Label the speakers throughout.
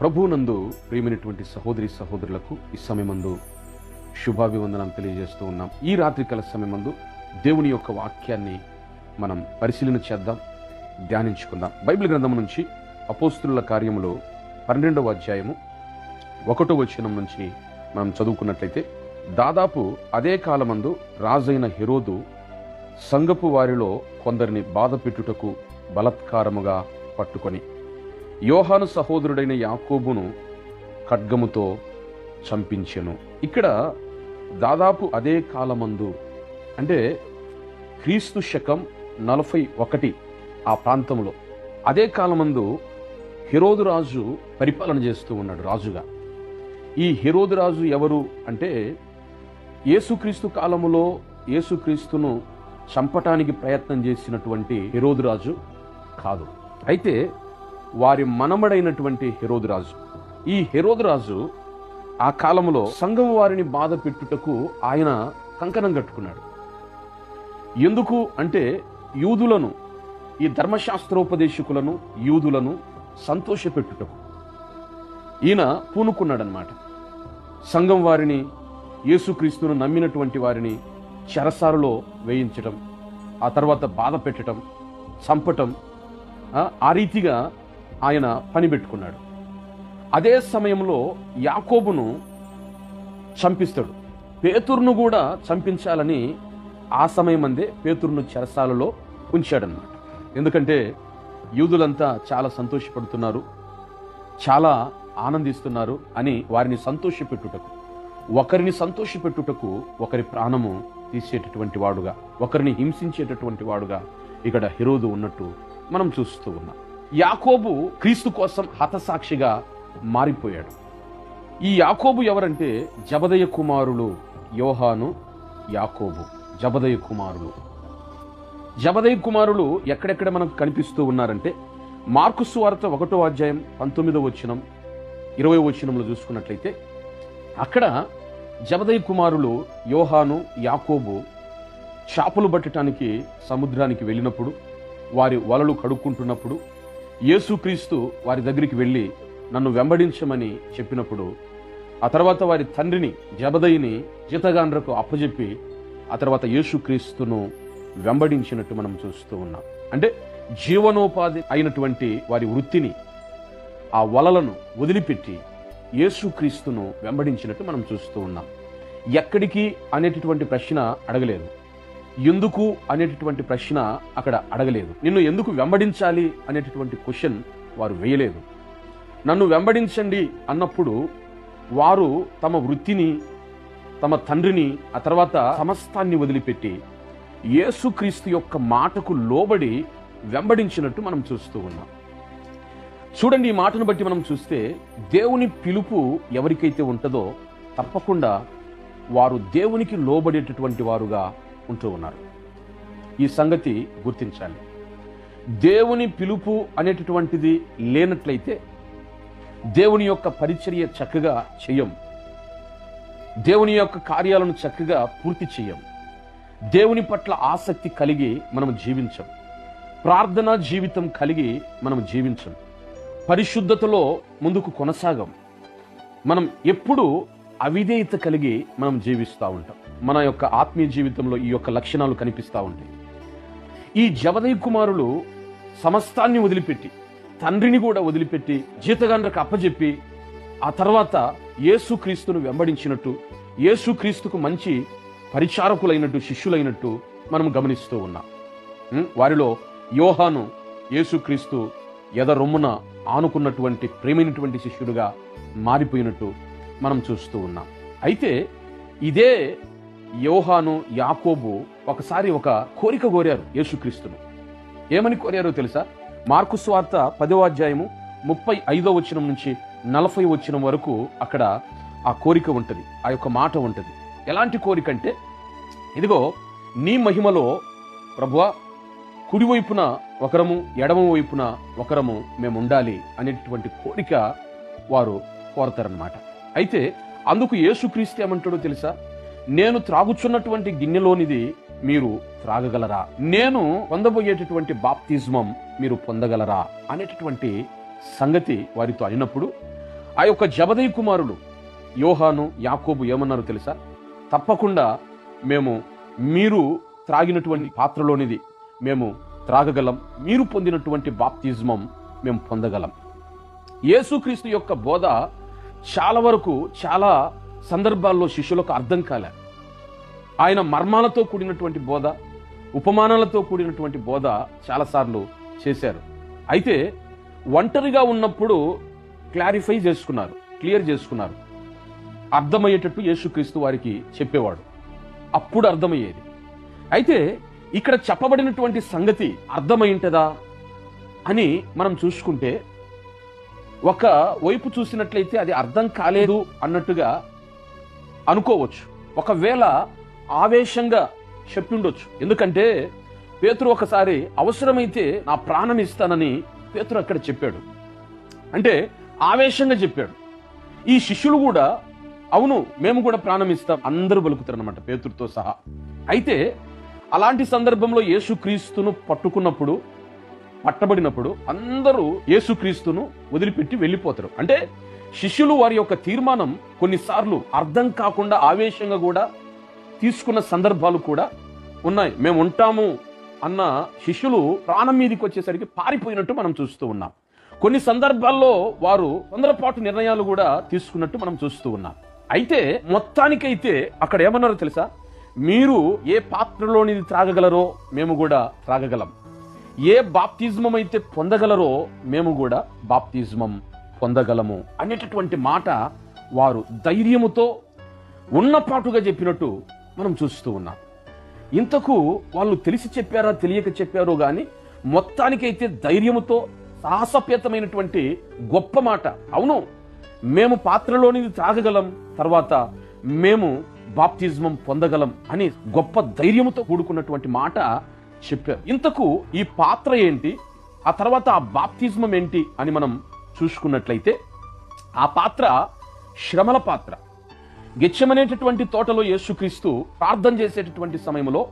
Speaker 1: ప్రభునందు ప్రియమైనటువంటి సహోదరి సహోదరులకు ఈ సమయమందు శుభాభివందనం తెలియజేస్తూ ఉన్నాం. ఈ రాత్రికాల సమయమందు దేవుని యొక్క వాక్యాన్ని మనం పరిశీలన చేద్దాం ధ్యానించుకుందాం. బైబిల్ గ్రంథం నుంచి అపోస్తుల కార్యములో పన్నెండవ అధ్యాయము ఒకటో వచనం నుంచి మనం చదువుకున్నట్లయితే దాదాపు అదే కాలమందు రాజైన హెరోదు సంగపు వారిలో కొందరిని బాధపెట్టుటకు బలత్కారముగా పట్టుకొని యోహాను సహోదరుడైన యాకోబును ఖడ్గముతో చంపించెను. ఇక్కడ దాదాపు అదే కాలమందు అంటే క్రీస్తు శకం నలభై ఒకటి ఆ ప్రాంతంలో అదే కాలమందు హిరోదు రాజు పరిపాలన చేస్తూ ఉన్నాడు రాజుగా. ఈ హిరోదు రాజు ఎవరు అంటే యేసుక్రీస్తు కాలములో యేసుక్రీస్తును చంపటానికి ప్రయత్నం చేసినటువంటి హిరోదు రాజు కాదు. అయితే వారి మనమడైనటువంటి హెరోదురాజు. ఈ హెరోదురాజు ఆ కాలంలో సంఘం వారిని బాధ పెట్టుటకు ఆయన కంకణం కట్టుకున్నాడు. ఎందుకు అంటే యూదులను ఈ ధర్మశాస్త్రోపదేశకులను యూదులను సంతోషపెట్టుటకు. ఈయన పూనుకున్నాడనమాట సంఘం వారిని యేసుక్రీస్తును నమ్మినటువంటి వారిని చెరసారులో వేయించటం ఆ తర్వాత బాధ పెట్టడం చంపటం ఆ రీతిగా ఆయన పనిపెట్టుకున్నాడు. అదే సమయంలో యాకోబును చంపిస్తాడు. పేతురును కూడా చంపించాలని ఆ సమయం అందే పేతుర్ను చెరసాలలో ఉంచాడనమాట ఎందుకంటే యూదులంతా చాలా సంతోషపడుతున్నారు చాలా ఆనందిస్తున్నారు అని వారిని సంతోషపెట్టుటకు ఒకరిని సంతోషపెట్టుటకు ఒకరి ప్రాణము తీసేటటువంటి వాడుగా ఒకరిని హింసించేటటువంటి వాడుగా ఇక్కడ హిరోదు ఉన్నట్టు మనం చూస్తూ ఉన్నాం. యాకోబు క్రీస్తు కోసం హతసాక్షిగా మారిపోయాడు. ఈ యాకోబు ఎవరంటే జబదయ కుమారులు యోహాను యాకోబు జబదయ కుమారులు. జబదయ కుమారులు ఎక్కడెక్కడ మనకు కనిపిస్తూ ఉన్నారంటే మార్కు సువార్త ఒకటో అధ్యాయం పంతొమ్మిదో వచనం ఇరవై వచనంలో చూసుకున్నట్లయితే అక్కడ జబదయ కుమారులు యోహాను యాకోబు చేపలు పట్టడానికి సముద్రానికి వెళ్ళినప్పుడు వారి వలలు కడుక్కుంటున్నప్పుడు యేసుక్రీస్తు వారి దగ్గరికి వెళ్ళి నన్ను వెంబడించమని చెప్పినప్పుడు ఆ తర్వాత వారి తండ్రిని జబదయిని జీతగాండ్రకు అప్పజెప్పి ఆ తర్వాత యేసుక్రీస్తును వెంబడించినట్టు మనం చూస్తూ ఉన్నాం. అంటే జీవనోపాధి అయినటువంటి వారి వృత్తిని ఆ వలలను వదిలిపెట్టి యేసుక్రీస్తును వెంబడించినట్టు మనం చూస్తూ ఉన్నాం. ఎక్కడికి అనేటటువంటి ప్రశ్న అడగలేదు. ఎందుకు అనేటటువంటి ప్రశ్న అక్కడ అడగలేదు. నిన్ను ఎందుకు వెంబడించాలి అనేటటువంటి క్వశ్చన్ వారు వేయలేదు. నన్ను వెంబడించండి అన్నప్పుడు వారు తమ వృత్తిని తమ తండ్రిని ఆ తర్వాత సమస్తాన్ని వదిలిపెట్టి యేసుక్రీస్తు యొక్క మాటకు లోబడి వెంబడించినట్టు మనం చూస్తూ ఉన్నాం. చూడండి ఈ మాటను బట్టి మనం చూస్తే దేవుని పిలుపు ఎవరికైతే ఉంటుందో తప్పకుండా వారు దేవునికి లోబడేటటువంటి వారుగా ఉంటూ ఉన్నారు. ఈ సంగతి గుర్తించాలి. దేవుని పిలుపు అనేటటువంటిది లేనట్లయితే దేవుని యొక్క పరిచర్య చక్కగా చేయం. దేవుని యొక్క కార్యాలను చక్కగా పూర్తి చేయం. దేవుని పట్ల ఆసక్తి కలిగి మనం జీవించం. ప్రార్థనా జీవితం కలిగి మనం జీవించం. పరిశుద్ధతలో ముందుకు కొనసాగం. మనం ఎప్పుడూ అవిధేయత కలిగి మనం జీవిస్తూ ఉంటాం. మన యొక్క ఆత్మీయ జీవితంలో ఈ యొక్క లక్షణాలు కనిపిస్తూ ఉంటాయి. ఈ జవదయ కుమారులు సమస్తాన్ని వదిలిపెట్టి తండ్రిని కూడా వదిలిపెట్టి జీతగాండ్రకు అప్పజెప్పి ఆ తర్వాత యేసుక్రీస్తును వెంబడించినట్టు యేసుక్రీస్తుకు మంచి పరిచారకులైనట్టు శిష్యులైనట్టు మనం గమనిస్తూ ఉన్నాం. వారిలో యోహాను యేసుక్రీస్తు ఎద రొమ్మున ఆనుకున్నటువంటి ప్రేమైనటువంటి శిష్యుడుగా మారిపోయినట్టు మనం చూస్తూ ఉన్నాం. అయితే ఇదే యోహాను యాకోబు ఒకసారి ఒక కోరిక కోరారు యేసుక్రీస్తును. ఏమని కోరారో తెలుసా? మార్కు స్వార్త పదవ అధ్యాయము ముప్పై ఐదో వచనం నుంచి నలభై వచనం వరకు అక్కడ ఆ కోరిక ఉంటుంది ఆ యొక్క మాట ఉంటుంది. ఎలాంటి కోరిక అంటే ఇదిగో నీ మహిమలో ప్రభువా కుడివైపున ఒకరము ఎడమ వైపున ఒకరము మేము ఉండాలి అనేటువంటి కోరిక వారు కోరతారనమాట అయితే అందుకు యేసుక్రీస్తు ఏమంటాడో తెలుసా? నేను త్రాగుచున్నటువంటి గిన్నెలోనిది మీరు త్రాగగలరా? నేను పొందబోయేటటువంటి బాప్తిజమం మీరు పొందగలరా? అనేటటువంటి సంగతి వారితో అయినప్పుడు ఆ యొక్క జబదయ్య కుమారుడు యోహాను యాకోబు ఏమన్నారు తెలుసా? తప్పకుండా మేము మీరు త్రాగినటువంటి పాత్రలోనిది మేము త్రాగగలం. మీరు పొందినటువంటి బాప్తిజమం మేము పొందగలం. యేసుక్రీస్తు యొక్క బోధ చాలా వరకు చాలా సందర్భాల్లో శిష్యులకు అర్థం కాలే. ఆయన మర్మాలతో కూడినటువంటి బోధ ఉపమానాలతో కూడినటువంటి బోధ చాలాసార్లు చేశారు. అయితే ఒంటరిగా ఉన్నప్పుడు క్లారిఫై చేసుకున్నారు క్లియర్ చేసుకున్నారు. అర్థమయ్యేటట్టు యేసుక్రీస్తు వారికి చెప్పేవాడు. అప్పుడు అర్థమయ్యేది. అయితే ఇక్కడ చెప్పబడినటువంటి సంగతి అర్థమైంటదా అని మనం చూసుకుంటే ఒక వైపు చూసినట్లయితే అది అర్థం కాలేదు అన్నట్టుగా అనుకోవచ్చు. ఒకవేళ ఆవేశంగా చెప్పిండొచ్చు. ఎందుకంటే పేతురు ఒకసారి అవసరమైతే నా ప్రాణం ఇస్తానని పేతురు అక్కడ చెప్పాడు. అంటే ఆవేశంగా చెప్పాడు. ఈ శిష్యులు కూడా అవును మేము కూడా ప్రాణం ఇస్తాం. అందరూ బలుకుతారు అనమాట పేతురుతో సహా. అయితే అలాంటి సందర్భంలో యేసుక్రీస్తును పట్టుకున్నప్పుడు పట్టబడినప్పుడు అందరూ యేసుక్రీస్తును వదిలిపెట్టి వెళ్ళిపోతారు. అంటే శిష్యులు వారి యొక్క తీర్మానం కొన్నిసార్లు అర్థం కాకుండా ఆవేశంగా కూడా తీసుకున్న సందర్భాలు కూడా ఉన్నాయి. మేము ఉంటాము అన్న శిష్యులు ప్రాణం మీదకి వచ్చేసరికి పారిపోయినట్టు మనం చూస్తూ ఉన్నాం. కొన్ని సందర్భాల్లో వారు తొందరపాటు నిర్ణయాలు కూడా తీసుకున్నట్టు మనం చూస్తూ ఉన్నాం. అయితే మొత్తానికైతే అక్కడ ఏమన్నారో తెలుసా? మీరు ఏ పాత్రలోనిది త్రాగగలరో మేము కూడా త్రాగగలం. ఏ బాప్తిజమం అయితే పొందగలరో మేము కూడా బాప్తిజమం పొందగలము అనేటటువంటి మాట వారు ధైర్యముతో ఉన్నపాటుగా చెప్పినట్టు మనం చూస్తూ ఉన్నాం. ఇంతకు వాళ్ళు తెలిసి చెప్పారా తెలియక చెప్పారో కానీ మొత్తానికైతే ధైర్యముతో సాహసపేతమైనటువంటి గొప్ప మాట. అవును మేము పాత్రలోనిది త్రాగగలం తర్వాత మేము బాప్తిజమం పొందగలం అని గొప్ప ధైర్యముతో కూడుకున్నటువంటి మాట చెప్పారు ఇంతకు ఈ పాత్ర ఏంటి? ఆ తర్వాత ఆ బాప్తిజమం ఏంటి అని మనం చూసుకున్నట్లయితే ఆ పాత్ర శ్రమల పాత్ర. గెచ్చమనేటటువంటి తోటలో యేసుక్రీస్తు ప్రార్థన చేసేటటువంటి సమయంలో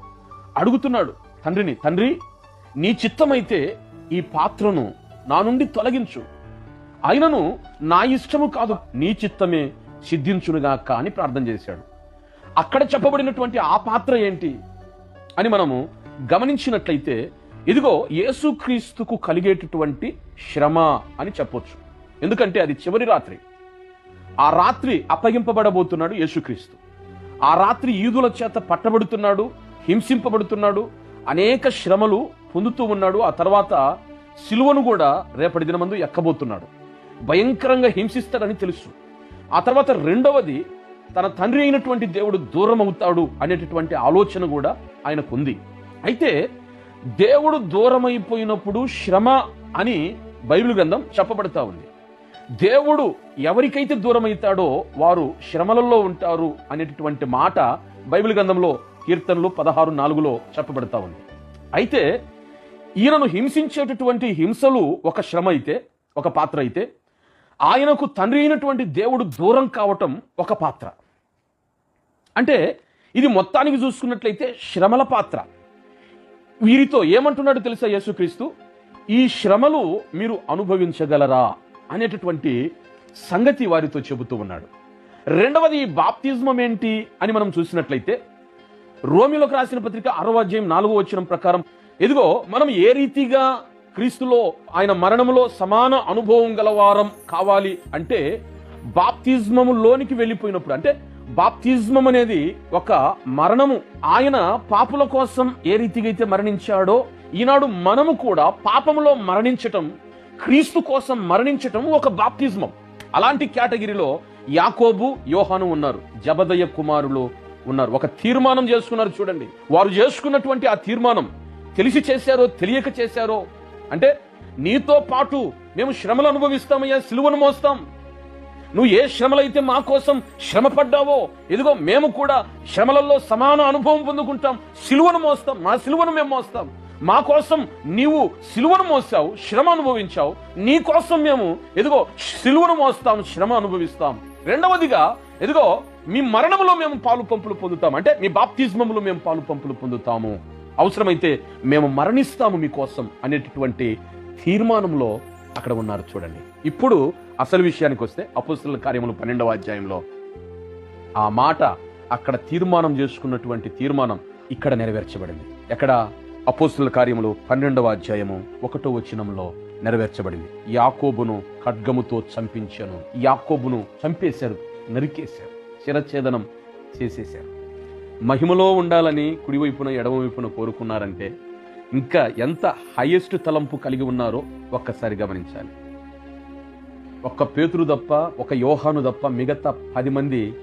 Speaker 1: అడుగుతున్నాడు తండ్రిని తండ్రి నీ చిత్తమైతే ఈ పాత్రను నా నుండి తొలగించు. అయినను నా ఇష్టము కాదు నీ చిత్తమే సిద్ధించునుగా అని ప్రార్థన చేశాడు. అక్కడ చెప్పబడినటువంటి ఆ పాత్ర ఏంటి అని మనము గమనించినట్లయితే ఇదిగో యేసుక్రీస్తుకు కలిగేటటువంటి శ్రమ అని చెప్పొచ్చు. ఎందుకంటే అది చివరి రాత్రి. ఆ రాత్రి అప్పగింపబడబోతున్నాడు యేసుక్రీస్తు. ఆ రాత్రి ఈదుల చేత పట్టబడుతున్నాడు హింసింపబడుతున్నాడు అనేక శ్రమలు పొందుతూ ఉన్నాడు. ఆ తర్వాత సిలువను కూడా రేపటి దినమందు ఎక్కబోతున్నాడు. భయంకరంగా హింసిస్తాడని తెలుసు. ఆ తర్వాత రెండవది తన తండ్రి అయినటువంటి దేవుడు దూరం అవుతాడు అనేటటువంటి ఆలోచన కూడా ఆయనకుంది. అయితే దేవుడు దూరమైపోయినప్పుడు శ్రమ అని బైబిల్ గ్రంథం చెప్పబడతా ఉంది. దేవుడు ఎవరికైతే దూరమవుతాడో వారు శ్రమలలో ఉంటారు అనేటటువంటి మాట బైబిల్ గ్రంథంలో కీర్తనలు పదహారు నాలుగులో చెప్పబడతా ఉంది. అయితే ఈయనను హింసించేటటువంటి హింసలు ఒక శ్రమ అయితే ఒక పాత్ర అయితే ఆయనకు తండ్రి అయినటువంటి దేవుడు దూరం కావటం ఒక పాత్ర. అంటే ఇది మొత్తానికి చూసుకున్నట్లయితే శ్రమల పాత్ర. వీరితో ఏమంటున్నాడు తెలుసా యేసుక్రీస్తు? ఈ శ్రమలు మీరు అనుభవించగలరా అనేటటువంటి సంగతి వారితో చెబుతూ ఉన్నాడు. రెండవది బాప్తిజమం ఏంటి అని మనం చూసినట్లయితే రోమిలోకి రాసిన పత్రిక అరవ అధ్యాయం నాలుగో వచ్చిన ప్రకారం ఇదిగో మనం ఏ రీతిగా క్రీస్తులో ఆయన మరణములో సమాన అనుభవం గలవారం కావాలి అంటే బాప్తిజమములోనికి వెళ్ళిపోయినప్పుడు అంటే బాప్తిజమం అనేది ఒక మరణము. ఆయన పాపుల కోసం ఏ రీతిగా అయితే మరణించాడో ఈనాడు మనము కూడా పాపములో మరణించటం క్రీస్తు కోసం మరణించటం ఒక బాప్తిజమం. అలాంటి కేటగిరీలో యాకోబు యోహాను ఉన్నారు. జబదయ్య కుమారులు ఉన్నారు. ఒక తీర్మానం చేసుకున్నారు చూడండి. వారు చేసుకున్నటువంటి ఆ తీర్మానం తెలిసి చేశారో తెలియక చేశారో? అంటే నీతో పాటు మేము శ్రమలు అనుభవిస్తామయ్యా సిలువను మోస్తాం. నువ్వు ఏ శ్రమలైతే మా కోసం శ్రమ పడ్డావో ఇదిగో మేము కూడా శ్రమలలో సమాన అనుభవం పొందుకుంటాం. సిలువను మోస్తాం. మా సిలువను మేము మోస్తాం. మా కోసం నీవు సిలువను మోసావు శ్రమ అనుభవించావు. నీ కోసం మేము ఎదుగో సిలువను మోస్తాం శ్రమ అనుభవిస్తాం. రెండవదిగా ఎదుగో మీ మరణంలో మేము పాలు పంపులు పొందుతాం. అంటే మీ బాప్తిజమంలో మేము పాలు పంపులు పొందుతాము. అవసరమైతే మేము మరణిస్తాము మీకోసం అనేటటువంటి తీర్మానంలో అక్కడ ఉన్నారు చూడండి. ఇప్పుడు అసలు విషయానికి వస్తే అపుస్తుల కార్యములు పన్నెండవ అధ్యాయంలో ఆ మాట అక్కడ తీర్మానం చేసుకున్నటువంటి తీర్మానం ఇక్కడ నెరవేర్చబడింది. ఎక్కడ? అపోస్తుల కార్యములు పన్నెండవ అధ్యాయము ఒకటో వచనంలో నెరవేర్చబడింది. యాకోబును ఖడ్గముతో చంపించను. యాకోబును చంపేశారు నరికేశారు శిరఛేదనం చేసేశారు. మహిమలో ఉండాలని కుడివైపున ఎడమవైపున కోరుకున్నారంటే ఇంకా ఎంత హైయెస్ట్ తలంపు కలిగి ఉన్నారో ఒక్కసారి గమనించాలి. ఒక్క పేతురు తప్ప ఒక యోహాను తప్ప మిగతా పది మంది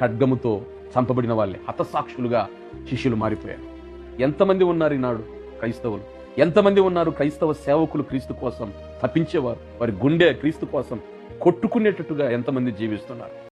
Speaker 1: ఖడ్గముతో చంపబడిన వాళ్ళే హతసాక్షులుగా శిష్యులు మారిపోయారు. ఎంతమంది ఉన్నారు ఈనాడు క్రైస్తవులు? ఎంతమంది ఉన్నారు క్రైస్తవ సేవకులు క్రీస్తు కోసం తప్పించేవారు? వారి గుండె క్రీస్తు కోసం కొట్టుకునేటట్టుగా ఎంతమంది జీవిస్తున్నారు?